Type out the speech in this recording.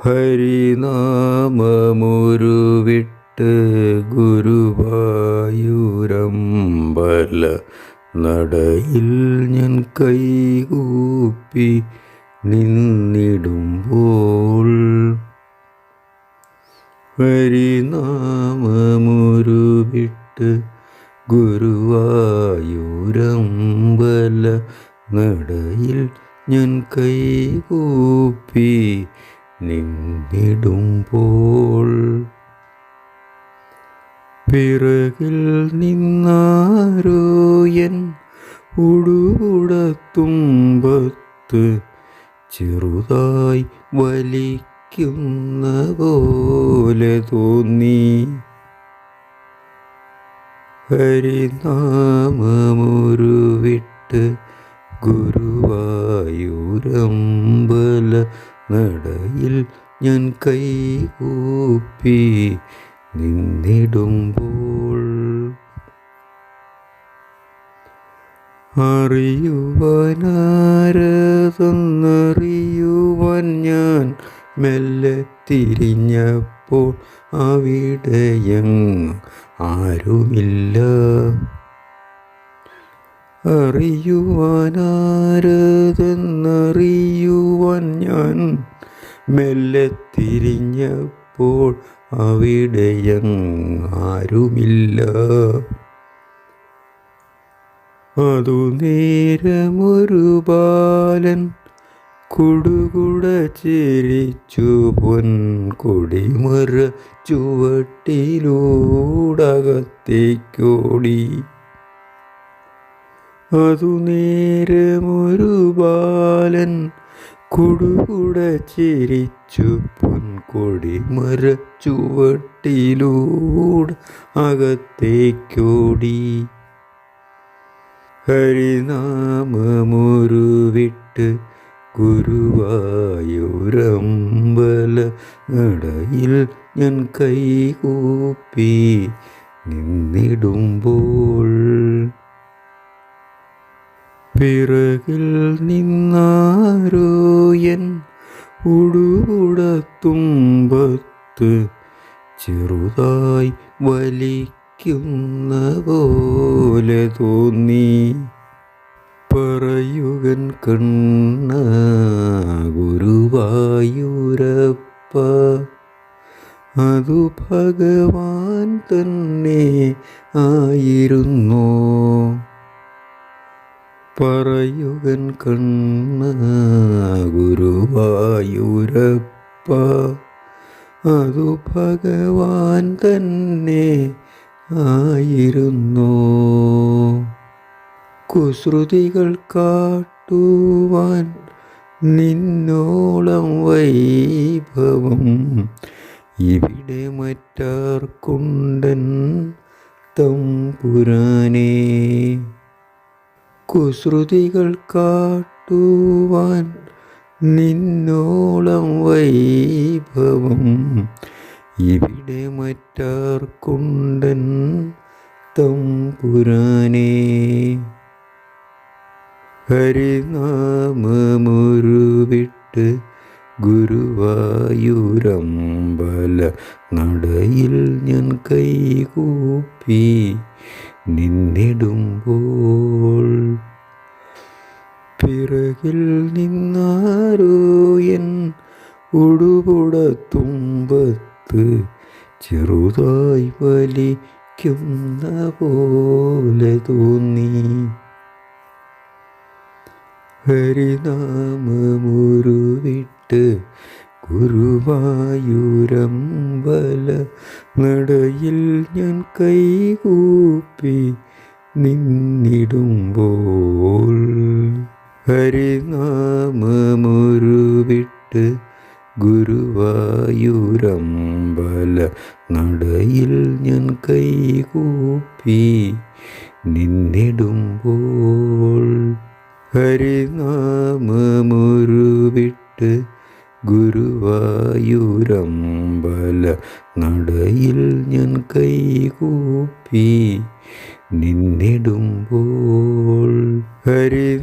ഹരിനാമമുരുവിട്ട് ഗുരുവായൂരമ്പല നടയിൽ ഞാൻ കൈകൂപ്പി നിന്നിടുമ്പോൾ ഹരിനാമമുരുവിട്ട് ഗുരുവായൂരമ്പല നടയിൽ ഞാൻ കൈകൂപ്പി നിന്നിടുമ്പോൾ പിറകിൽ നിന്നാരോയൻ ഉടുടത്തുമ്പത്ത് ചെറുതായി വലിക്കുന്ന പോലെ തോന്നി. ഹരിനാമമുരുവിട്ട് ഗുരുവായൂരമ്പല നടയിൽ ഞാൻ കൈ ഊപ്പി നിന്നിടുമ്പോൾ അറിയുവാനാരതെന്നറിയുവാൻ ഞാൻ മെല്ലെ തിരിഞ്ഞപ്പോൾ അവിടെയങ് ആരുമില്ല. അറിയുവാനാരതെന്നറിയുവാൻ ഞാൻ മെല്ലെ തിരിഞ്ഞപ്പോൾ അവിടെയങ്ങാരുമില്ല അതു നേരമൊരു ബാലൻ കുടുകുട ചിരിച്ചു പൊൻ കൊടിമറ ചുവട്ടിലൂടകത്തേക്കോടി. അതു നേരമൊരു ബാലൻ കുടുകുട ചിരിച്ചു പൊൻകൊടി മരച്ചുവട്ടിലൂടെ അകത്തേക്കോടി. ഹരിനാമമുരുവിട്ട് ഗുരുവായൂരമ്പല നടയിൽ ഞാൻ കൈകൂപ്പി നിന്നിടുമ്പോൾ പിറകിൽ നിന്നാരോയൻ ഉടുകുടത്തുമ്പത്ത് ചെറുതായി വലിക്കുന്ന പോലെ തോന്നി. പറയുകൻ കണ്ണ ഗുരുവായൂരപ്പ അതു ഭഗവാൻ തന്നെ ആയിരുന്നോ. പറയുകൻ കണ്ണ ഗുരുവായൂരപ്പ. അതു ഭഗവാൻ തന്നെ ആയിരുന്നു. കുസൃതികൾ കാട്ടുവാൻ നിന്നോളം വൈഭവം ഇവിടെ മറ്റാർക്കുണ്ടൻ തമ്പുരാനേ. കുസൃതികൾ കാട്ടുവാൻ നിന്നോളം വൈഭവം. ഇവിടെ മറ്റാർക്കുണ്ടൻ തമ്പുരാനേ? ഹരിനാമമുരുവിട്ട് ഗുരുവായൂരമ്പല നടയിൽ ഞാൻ കൈകൂപ്പി നിന്നിടുമ്പോൾ പിറകിൽ നിന്നാരോ എൻ ഉടുപുടത്തുമ്പത്ത് ചെറുതായി വലിക്കുന്ന പോലെ തോന്നി. ഹരിനാമമുരുവിട്ട് ഗുരുവായൂരമ്പല നടയിൽ ഞാൻ കൈകൂപ്പി നിന്നിടുമ്പോൾ ഹരിനാമമൊരുവിട്ട് ഗുരുവായൂരമ്പല നടയിൽ ഞാൻ കൈകൂപ്പി നിന്നിടുമ്പോൾ ഹരിനാമമുരുവിട്ട് ഗുരുവായൂരമ്പല നടയിൽ ഞാൻ കൈകൂപ്പി നിന്നിടുമ്പോൾ ഹരിനാമമുരുവിട്ട്